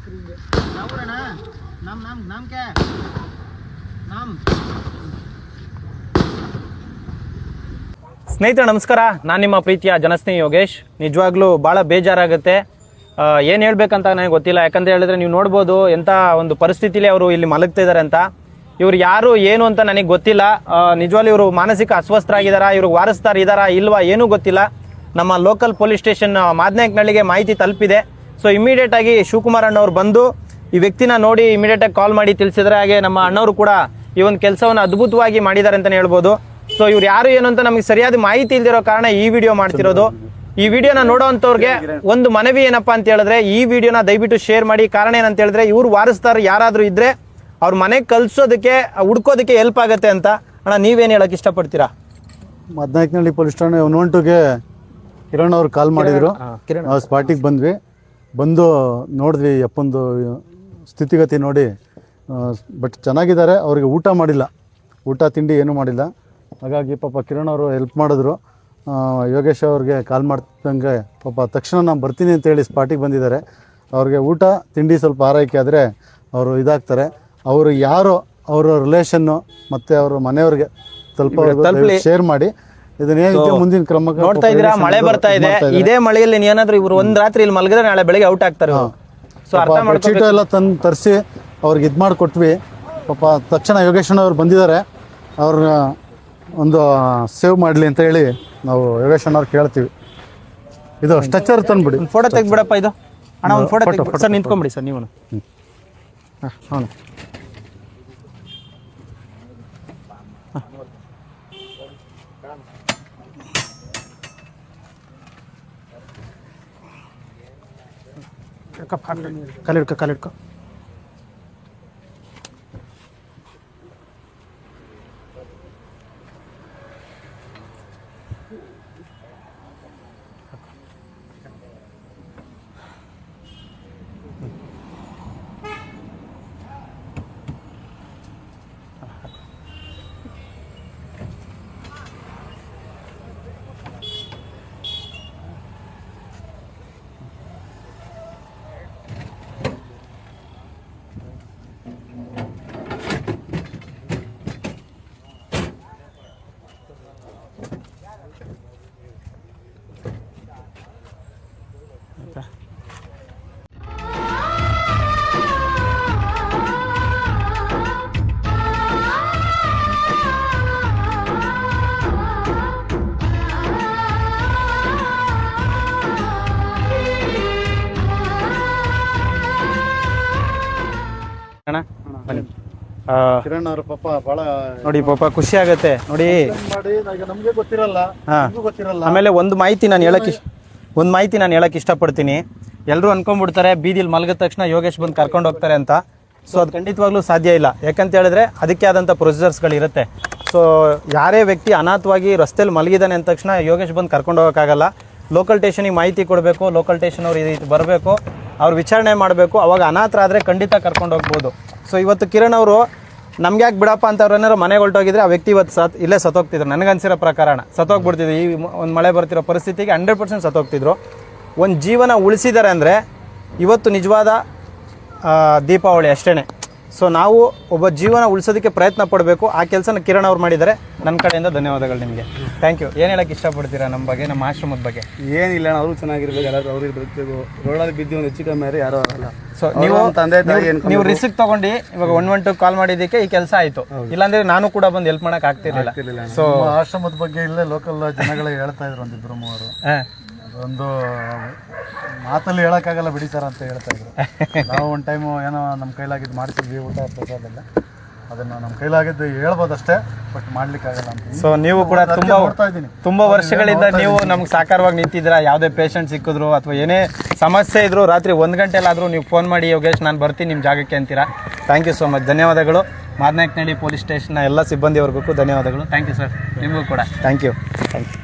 ಮನುಷ್ಯರಿಗೆ ಸ್ನೇಹಿತರೆ, ನಮಸ್ಕಾರ. ನಾನು ನಿಮ್ಮ ಪ್ರೀತಿಯ ಜನಸ್ನೇಹಿ ಯೋಗೇಶ್. ನಿಜವಾಗ್ಲೂ ಭಾಳ ಬೇಜಾರಾಗುತ್ತೆ. ಏನು ಹೇಳ್ಬೇಕಂತ ನನಗೆ ಗೊತ್ತಿಲ್ಲ. ಯಾಕಂತ ಹೇಳಿದ್ರೆ ನೀವು ನೋಡ್ಬೋದು ಎಂಥ ಒಂದು ಪರಿಸ್ಥಿತಿಲಿ ಅವರು ಇಲ್ಲಿ ಮಲಗ್ತಾ ಇದ್ದಾರೆ ಅಂತ. ಇವ್ರು ಯಾರು, ಏನು ಅಂತ ನನಗೆ ಗೊತ್ತಿಲ್ಲ. ನಿಜವಾಗ್ಲೂ ಇವರು ಮಾನಸಿಕ ಅಸ್ವಸ್ಥರಾಗಿದ್ದಾರಾ ಇವ್ರಿಗೆ ವಾರಸ್ತಾರ ಇದ್ದಾರಾ, ಇಲ್ವಾ, ಏನೂ ಗೊತ್ತಿಲ್ಲ. ನಮ್ಮ ಲೋಕಲ್ ಪೊಲೀಸ್ ಸ್ಟೇಷನ್ ಮಾದನೇಕ್ನಳ್ಳಿಗೆ ಮಾಹಿತಿ ತಲುಪಿದೆ. ಸೊ ಇಮಿಡಿಯೇಟ್ ಆಗಿ ಶಿವಕುಮಾರ್ ಅಣ್ಣವ್ರು ಬಂದು ಈ ವ್ಯಕ್ತಿನ ನೋಡಿ ಇಮಿಡಿಯೇಟ್ ಆಗಿ ಕಾಲ್ ಮಾಡಿ ತಿಳಿಸಿದ್ರೆ ಹಾಗೆ ನಮ್ಮ ಅಣ್ಣವರು ಕೂಡ ಈ ಒಂದು ಕೆಲಸವನ್ನು ಅದ್ಭುತವಾಗಿ ಮಾಡಿದ್ದಾರೆ ಅಂತಲೇ ಹೇಳ್ಬೋದು. ಸೊ ಇವ್ರು ಯಾರು ಏನು ಅಂತ ನಮಗೆ ಸರಿಯಾದ ಮಾಹಿತಿ ಇಲ್ದಿರೋ ಕಾರಣ ಈ ವಿಡಿಯೋ ಮಾಡ್ತಿರೋದು. ಈ ವಿಡಿಯೋನ ನೋಡೋವಂಥವ್ರಿಗೆ ಒಂದು ಮನವಿ ಏನಪ್ಪಾ ಅಂತ ಹೇಳಿದ್ರೆ ಈ ವಿಡಿಯೋನ ದಯವಿಟ್ಟು ಶೇರ್ ಮಾಡಿ. ಕಾರಣ ಏನಂತ ಹೇಳಿದ್ರೆ ಇವ್ರು ವಾರಿಸ್ತಾರೆ ಯಾರಾದರೂ ಇದ್ರೆ ಅವ್ರ ಮನೆಗೆ ಕಲ್ಸೋದಕ್ಕೆ ಹುಡ್ಕೋದಕ್ಕೆ ಹೆಲ್ಪ್ ಆಗುತ್ತೆ ಅಂತ. ಅಣ್ಣ ನೀವೇನು ಹೇಳಕ್ ಇಷ್ಟಪಡ್ತೀರಾ? ಮದ್ನಾಯಕನಹಳ್ಳಿ ಪೊಲೀಸ್ ಠಾಣೆ ಒನ್ ಒನ್ ಟುಗೆ ಕಿರಣ್ ಅವ್ರು ಕಾಲ್ ಮಾಡಿದ್ರು ಸ್ಪಾಟಿಗೆ ಬಂದ್ವಿ. ಬಂದು ನೋಡಿದ್ವಿ ಅಪ್ಪಂದು ಸ್ಥಿತಿಗತಿ ನೋಡಿ ಬಟ್ ಚೆನ್ನಾಗಿದ್ದಾರೆ ಅವ್ರಿಗೆ ಊಟ ಮಾಡಿಲ್ಲ. ಊಟ ತಿಂಡಿ ಏನೂ ಮಾಡಿಲ್ಲ. ಹಾಗಾಗಿ ಪಾಪ ಕಿರಣ್ ಅವರು ಹೆಲ್ಪ್ ಮಾಡಿದ್ರು. ಯೋಗೇಶ್ ಅವ್ರಿಗೆ ಕಾಲ್ ಮಾಡ್ತಂಗೆ ಪಾಪ ತಕ್ಷಣ ನಾನು ಬರ್ತೀನಿ ಅಂತೇಳಿ ಸ್ಪಾಟಿಗೆ ಬಂದಿದ್ದಾರೆ. ಅವ್ರಿಗೆ ಊಟ ತಿಂಡಿ ಸ್ವಲ್ಪ ಆರೈಕೆ ಆದರೆ ಅವರು ಇದಾಗ್ತಾರೆ. ಅವರು ಯಾರು ಅವರ ರಿಲೇಷನ್ನು ಮತ್ತು ಅವರ ಮನೆಯವ್ರಿಗೆ ಸ್ವಲ್ಪ ತಲುಪ ಶೇರ್ ಮಾಡಿ. ಇದನ್ನೇನಿದೆ ಮುಂದಿನ ಕ್ರಮ ನೋಡ್ತಾ ಇದೀರಾ ಮಳೆ ಬರ್ತಾ ಇದೆ. ಇದೇ ಮಳೆಯಲ್ಲಿ ಏನಾದ್ರು ಇವ್ರು ಒಂದ್ ರಾತ್ರಿ ಇಲ್ಲಿ ಮಲಗಿದ್ರೆ ನಾಳೆ ಬೆಳಗ್ಗೆ ಔಟ್ ಆಗ್ತಾರೆ ಸೊ ಅರ್ಥ ಮಾಡ್ಕೊಂಡು ಎಲ್ಲ ತಂದು ತರಿಸಿ ಅವ್ರಿಗೆ ಇದು ಮಾಡ್ಕೊಟ್ವಿ. ಪಾಪ ತಕ್ಷಣ ಯೋಗೇಶಣ್ಣ ಅವ್ರು ಬಂದಿದ್ದಾರೆ. ಅವ್ರ ಒಂದು ಸೇವ್ ಮಾಡಲಿ ಅಂತ ಹೇಳಿ ನಾವು ಯೋಗೇಶಣ್ಣ ಅವ್ರು ಕೇಳ್ತೀವಿ. ಇದು ಸ್ಟ್ರಕ್ಚರ್ ತಂದ್ಬಿಡಿ. ಫೋಟೋ ತೆಗ್ಬಿಡಪ್ಪ ಇದು. ಅಣ್ಣ ಒಂದು ಫೋಟೋ ಸರ್ ನಿಂತ್ಕೊಂಬಿಡಿ ಸರ್ ನೀವು ಹಾಂ కలేడుక కలేడుక ಕಾಲಿಡ್ಕೊ ಅಣ್ಣ ಬನ್ನಿ. ಕಿರಣ್ ಅವ್ರ ಪಾಪ ಬಹಳ ನೋಡಿ ಪಾಪ ಖುಷಿ ಆಗತ್ತೆ. ನೋಡಿ. ಮಾಡಿ ನಮಗೆ ಗೊತ್ತಿರಲ್ಲ ಹಾ. ನಿಮ್ಗೂ ಗೊತ್ತಿರಲ್ಲ. ಆಮೇಲೆ ಒಂದು ಮಾಹಿತಿ ನಾನು ಹೇಳಕ್ ಒಂದು ಮಾಹಿತಿ ನಾನು ಹೇಳಕ್ ಇಷ್ಟಪಡ್ತೀನಿ. ಎಲ್ಲರೂ ಅನ್ಕೊಂಡ್ಬಿಡ್ತಾರೆ, ಬೀದಿಲಿ ಮಲಗಿದ ತಕ್ಷಣ ಯೋಗೇಶ್ ಬಂದು ಕರ್ಕೊಂಡು ಹೋಗ್ತಾರೆ ಅಂತ. ಸೊ ಅದು ಖಂಡಿತವಾಗ್ಲೂ ಸಾಧ್ಯ ಇಲ್ಲ. ಯಾಕಂತ ಹೇಳಿದ್ರೆ ಅದಕ್ಕೆ ಆದಂಥ ಪ್ರೊಸೀಜರ್ಸ್ಗಳಿರುತ್ತೆ ಸೊ ಯಾರೇ ವ್ಯಕ್ತಿ ಅನಾಥವಾಗಿ ರಸ್ತೆಯಲ್ಲಿ ಮಲಗಿದ್ದಾನೆ ಅಂದ ತಕ್ಷಣ ಯೋಗೇಶ್ ಬಂದು ಕರ್ಕೊಂಡು ಹೋಗೋಕ್ಕಾಗಲ್ಲ. ಲೋಕಲ್ ಟೇಷನಿಗೆ ಮಾಹಿತಿ ಕೊಡಬೇಕು ಲೋಕಲ್ ಟೇಷನ್ ಅವ್ರು ಇದು ಬರಬೇಕು, ಅವ್ರು ವಿಚಾರಣೆ ಮಾಡಬೇಕು. ಅವಾಗ ಅನಾಥರಾದರೆ ಖಂಡಿತ ಕರ್ಕೊಂಡು ಹೋಗ್ಬೋದು. ಸೊ ಇವತ್ತು ಕಿರಣ್ ಅವರು ನಮ್ಗೆ ಯಾಕೆ ಬಿಡಪ್ಪ ಅಂತ ಅವ್ರು ಏನಾರು ಮನೆಗೆ ಹೊರಟೋಗಿದ್ರೆ ಆ ವ್ಯಕ್ತಿ ಇವತ್ತು ಸತ್, ಇಲ್ಲೇ ಸತ್ತೋಗ್ತಿದ್ರು. ನನಗನ್ಸಿರೋ ಪ್ರಕಾರಣ ಸತ್ತೋಗ್ಬಿಡ್ತಿದ್ರು. ಈ ಒಂದು ಮಳೆ ಬರ್ತಿರೋ ಪರಿಸ್ಥಿತಿಗೆ ಹಂಡ್ರೆಡ್ ಪರ್ಸೆಂಟ್ ಸತ್ತೋಗ್ತಿದ್ರು. ಒಂದು ಜೀವನ ಉಳಿಸಿದ್ದಾರೆ ಅಂದರೆ ಇವತ್ತು ನಿಜವಾದ ದೀಪಾವಳಿ ಅಷ್ಟೇ ಸೊ ನಾವು ಒಬ್ಬ ಜೀವನ ಉಳಿಸೋದಕ್ಕೆ ಪ್ರಯತ್ನ ಪಡಬೇಕು. ಆ ಕೆಲಸನ ಕಿರಣ್ ಅವ್ರು ಮಾಡಿದ್ದಾರೆ. ನನ್ನ ಕಡೆಯಿಂದ ಧನ್ಯವಾದಗಳು ನಿಮಗೆ. ಥ್ಯಾಂಕ್ ಯು ಏನು ಹೇಳಕ್ಕೆ ಇಷ್ಟಪಡ್ತೀರಾ ನಮ್ಮ ಬಗ್ಗೆ ನಮ್ಮ ಆಶ್ರಮದ ಬಗ್ಗೆ? ಏನಿಲ್ಲ ಅವರು ಚೆನ್ನಾಗಿರ್ಬೇಕು ಎಲ್ಲರೂ ಅವ್ರಿಗೆ ಬದುಕಬೇಕು ರೋಡಲ್ಲಿ ಬಿದ್ದು ಒಂದು ಹೆಚ್ಚು ಕಮ್ಮಿ ಯಾರು ಆಗಲ್ಲ. ಸೊ ನೀವು ತಂದೆ ತಾಯಿ ನೀವು- ರಿಸ್ಕ್ ತಗೊಂಡು ಇವಾಗ ಒನ್ ಒನ್ ಟು ಕಾಲ್ ಮಾಡಿದ್ದಕ್ಕೆ ಈ ಕೆಲಸ ಆಯಿತು. ಇಲ್ಲಾಂದ್ರೆ ನಾನು ಕೂಡ ಬಂದು ಹೆಲ್ಪ್ ಮಾಡಕ್ ಆಗ್ತಿರ್ಲಿಲ್ಲ. ಸೊ ಆಶ್ರಮದ ಬಗ್ಗೆ ಇಲ್ಲೇ ಲೋಕಲ್ ಜನಗಳೇ ಹೇಳ್ತಾ ಇದ್ರು ಒಂದಿಬ್ರು ಮೂವರು. ಒಂದು ಮಾತಲ್ಲಿ ಹೇಳೋಕ್ಕಾಗಲ್ಲ ಬಿಡಿ ಸರ್ ಅಂತ ಹೇಳ್ತಾ ಇದ್ರು. ನಾವು ಒಂದು ಟೈಮು ಏನೋ ನಮ್ಮ ಕೈಲಾಗಿದ್ದು ಮಾಡಿಸಿದ್ವಿ ಊಟ ಪ್ರಸಾದ ಎಲ್ಲ ಅದನ್ನು ನಮ್ಮ ಕೈಲಾಗಿದ್ದು ಹೇಳ್ಬೋದಷ್ಟೇ ಬಟ್ ಮಾಡ್ಲಿಕ್ಕಾಗಲ್ಲ ಅಂತ. ಸೊ ನೀವು ಕೂಡ ತುಂಬ ನೋಡ್ತಾ ಇದ್ದೀನಿ. ತುಂಬ ವರ್ಷಗಳಿಂದ ನೀವು ನಮ್ಗೆ ಸಾಕಾರವಾಗಿ ನಿಂತಿದ್ದೀರಾ? ಯಾವುದೇ ಪೇಷಂಟ್ ಸಿಕ್ಕಿದ್ರು ಅಥವಾ ಏನೇ ಸಮಸ್ಯೆ ಇದ್ರು ರಾತ್ರಿ ಒಂದು ಗಂಟೆಲಾದರೂ ನೀವು ಫೋನ್ ಮಾಡಿ ಯೋಗೇಶ್ ನಾನು ಬರ್ತೀನಿ ನಿಮ್ಮ ಜಾಗಕ್ಕೆ ಅಂತೀರಾ? ಥ್ಯಾಂಕ್ ಯು ಸೊ ಮಚ್ ಧನ್ಯವಾದಗಳು. ಮಾರ್ನಾಕ್ನಡಿ ಪೊಲೀಸ್ ಸ್ಟೇಷನ್ನ ಎಲ್ಲ ಸಿಬ್ಬಂದಿವರೆಗೂ ಧನ್ಯವಾದಗಳು. ಥ್ಯಾಂಕ್ ಯು ಸರ್ ನಿಮಗೂ ಕೂಡ. Thank you thank you